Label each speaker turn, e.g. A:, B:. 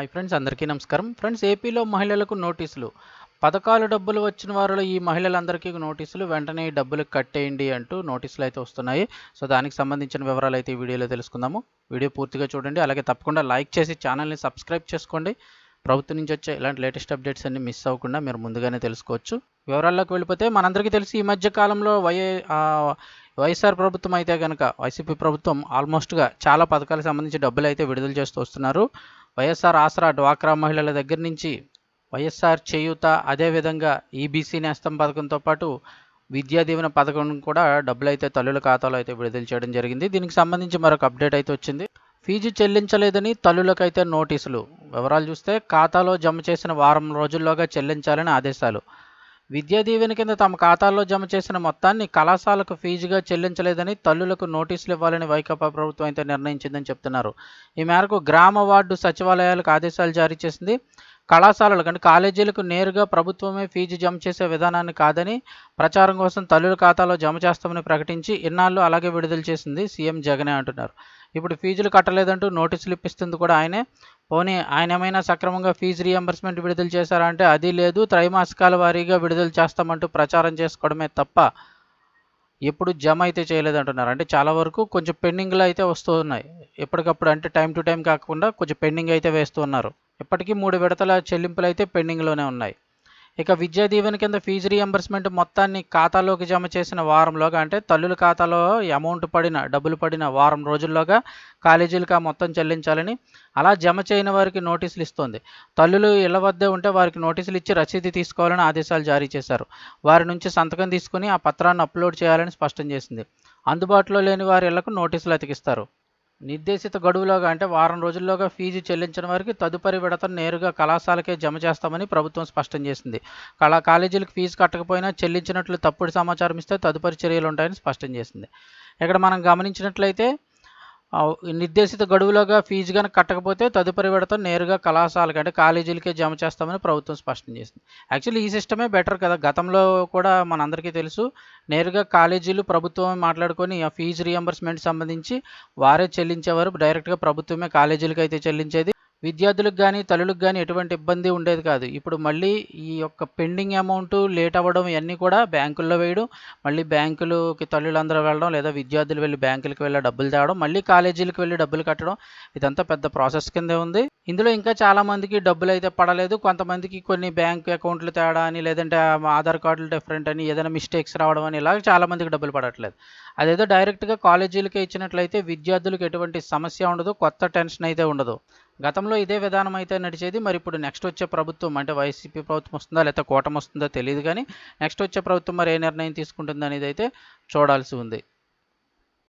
A: Hi friends అందరికీ నమస్కారం. Friends ఏపీలో మహిళలకు నోటీసులు. పథకాలు డబ్బులు వచ్చిన వారిలో ఈ మహిళలందరికీ నోటీసులు. వెంటనే ఈ డబ్బులు కట్టేయండి అంటూ నోటీసులు అయితే వస్తున్నాయి. సో దానికి సంబంధించిన వివరాలు అయితే ఈ వీడియోలో తెలుసుకుందాము. వీడియో పూర్తిగా చూడండి. అలాగే తప్పకుండా లైక్ చేసి ఛానల్ని సబ్స్క్రైబ్ చేసుకోండి. ప్రభుత్వం నుంచి వచ్చే ఇలాంటి లేటెస్ట్ అప్డేట్స్ అన్ని మిస్ అవ్వకుండా మీరు ముందుగానే తెలుసుకోవచ్చు. వివరాల్లోకి వెళ్ళిపోతే మనందరికీ తెలిసి ఈ మధ్య కాలంలో వై వైఎస్ఆర్ ప్రభుత్వం అయితే కనుక వైసీపీ ప్రభుత్వం ఆల్మోస్ట్గా చాలా పథకాలకు సంబంధించి డబ్బులు అయితే విడుదల చేస్తూ వస్తున్నారు. వైఎస్ఆర్ ఆసరా డ్వాక్రా మహిళల దగ్గర నుంచి వైఎస్ఆర్ చేయూత అదేవిధంగా ఈబీసీ నేస్తం పథకంతో పాటు విద్యా దీవెన పథకం కూడా డబ్బులు అయితే తల్లుల ఖాతాలో అయితే విడుదల చేయడం జరిగింది. దీనికి సంబంధించి మరొక అప్డేట్ అయితే వచ్చింది. ఫీజు చెల్లించలేదని తల్లులకైతే నోటీసులు. వివరాలు చూస్తే ఖాతాలో జమ చేసిన వారం రోజుల్లోగా చెల్లించాలని ఆదేశాలు. విద్యా దీవెన కింద తమ ఖాతాల్లో జమ చేసిన మొత్తాన్ని కళాశాలకు ఫీజుగా చెల్లించలేదని తల్లులకు నోటీసులు ఇవ్వాలని వైకాపా ప్రభుత్వం అయితే నిర్ణయించిందని చెప్తున్నారు. ఈ మేరకు గ్రామ వార్డు సచివాలయాలకు ఆదేశాలు జారీ చేసింది. కళాశాలలకు అంటే కాలేజీలకు నేరుగా ప్రభుత్వమే ఫీజు జమ చేసే విధానాన్ని కాదని ప్రచారం కోసం తల్లుల ఖాతాలో జమ చేస్తామని ప్రకటించి ఇన్నాళ్ళు అలాగే విడుదల చేసింది సీఎం జగనే అంటున్నారు. ఇప్పుడు ఫీజులు కట్టలేదంటూ నోటీసులు ఇప్పిస్తుంది కూడా ఆయనే. పోనీ ఆయన ఏమైనా సక్రమంగా ఫీజు రీఎంబర్స్మెంట్ విడుదల చేశారా అంటే అది లేదు. త్రైమాసికాల వారీగా విడుదల చేస్తామంటూ ప్రచారం చేసుకోవడమే తప్ప ఎప్పుడు జమ అయితే చేయలేదంటున్నారు. అంటే చాలా వరకు కొంచెం పెండింగ్లో అయితే వస్తూ ఉన్నాయి ఎప్పటికప్పుడు అంటే టైం టు టైం కాకుండా కొంచెం పెండింగ్ అయితే వేస్తూ ఉన్నారు. ఇప్పటికీ మూడు విడతల చెల్లింపులు అయితే పెండింగ్లోనే ఉన్నాయి. ఇక విద్యా దీవెన కింద ఫీజు రియంబర్స్మెంట్ మొత్తాన్ని ఖాతాలోకి జమ చేసిన వారంలోగా అంటే తల్లుల ఖాతాలో అమౌంట్ పడిన డబ్బులు పడిన వారం రోజుల్లోగా కాలేజీలకు ఆ మొత్తం చెల్లించాలని అలా జమ చేయని వారికి నోటీసులు ఇస్తోంది. తల్లులు ఇళ్ళ వద్దే ఉంటే వారికి నోటీసులు ఇచ్చి రసీదు తీసుకోవాలని ఆదేశాలు జారీ చేశారు. వారి నుంచి సంతకం తీసుకుని ఆ పత్రాన్ని అప్లోడ్ చేయాలని స్పష్టం చేసింది. అందుబాటులో లేని వారి ఇళ్ళకు నోటీసులు అతికిస్తారు. నిర్దేశిత గడువులోగా అంటే వారం రోజుల్లోగా ఫీజు చెల్లించిన వారికి తదుపరి విడతను నేరుగా కళాశాలకే జమ చేస్తామని ప్రభుత్వం స్పష్టం చేసింది. కళా కాలేజీలకు ఫీజు కట్టకపోయినా చెల్లించినట్లు తప్పుడు సమాచారం ఇస్తే తదుపరి చర్యలు ఉంటాయని స్పష్టం చేసింది. ఇక్కడ మనం గమనించినట్లయితే నిర్దేశిత గడువులోగా ఫీజు కనుక కట్టకపోతే తదుపరి విడత నేరుగా కళాశాలకు అంటే కాలేజీలకే జమ చేస్తామని ప్రభుత్వం స్పష్టం చేసింది. యాక్చువల్లీ ఈ సిస్టమే బెటర్ కదా. గతంలో కూడా మనందరికీ తెలుసు నేరుగా కాలేజీలు ప్రభుత్వం మాట్లాడుకొని ఆ ఫీజు రియంబర్స్మెంట్ సంబంధించి వారే చెల్లించేవారు. డైరెక్ట్గా ప్రభుత్వమే కాలేజీలకు అయితే చెల్లించేది. విద్యార్థులకు కానీ తల్లులకు కానీ ఎటువంటి ఇబ్బంది ఉండేది కాదు. ఇప్పుడు మళ్ళీ ఈ యొక్క పెండింగ్ అమౌంట్ లేట్ అవ్వడం ఇవన్నీ కూడా బ్యాంకుల్లో వేయడం మళ్ళీ బ్యాంకులకి తల్లులందరూ వెళ్ళడం లేదా విద్యార్థులు వెళ్ళి బ్యాంకులకు వెళ్ళి డబ్బులు తేవడం మళ్ళీ కాలేజీలకు వెళ్ళి డబ్బులు కట్టడం ఇదంతా పెద్ద ప్రాసెస్ కిందే ఉంది. ఇందులో ఇంకా చాలామందికి డబ్బులు అయితే పడలేదు. కొంతమందికి కొన్ని బ్యాంక్ అకౌంట్లు తేడా అని లేదంటే ఆధార్ కార్డులు డిఫరెంట్ అని ఏదైనా మిస్టేక్స్ రావడం అని ఇలా చాలామందికి డబ్బులు పడట్లేదు. అదేదో డైరెక్ట్గా కాలేజీలకే ఇచ్చినట్లయితే విద్యార్థులకు ఎటువంటి సమస్య ఉండదు కొత్త టెన్షన్ అయితే ఉండదు. గతంలో ఇదే విధానం అయితే నడిచేది. మరి ఇప్పుడు నెక్స్ట్ వచ్చే ప్రభుత్వం అంటే వైసీపీ ప్రభుత్వం వస్తుందా లేకపోతే కూటమి వస్తుందో తెలియదు కానీ నెక్స్ట్ వచ్చే ప్రభుత్వం మరి ఏ నిర్ణయం తీసుకుంటుంది అనేది అయితే చూడాల్సి ఉంది.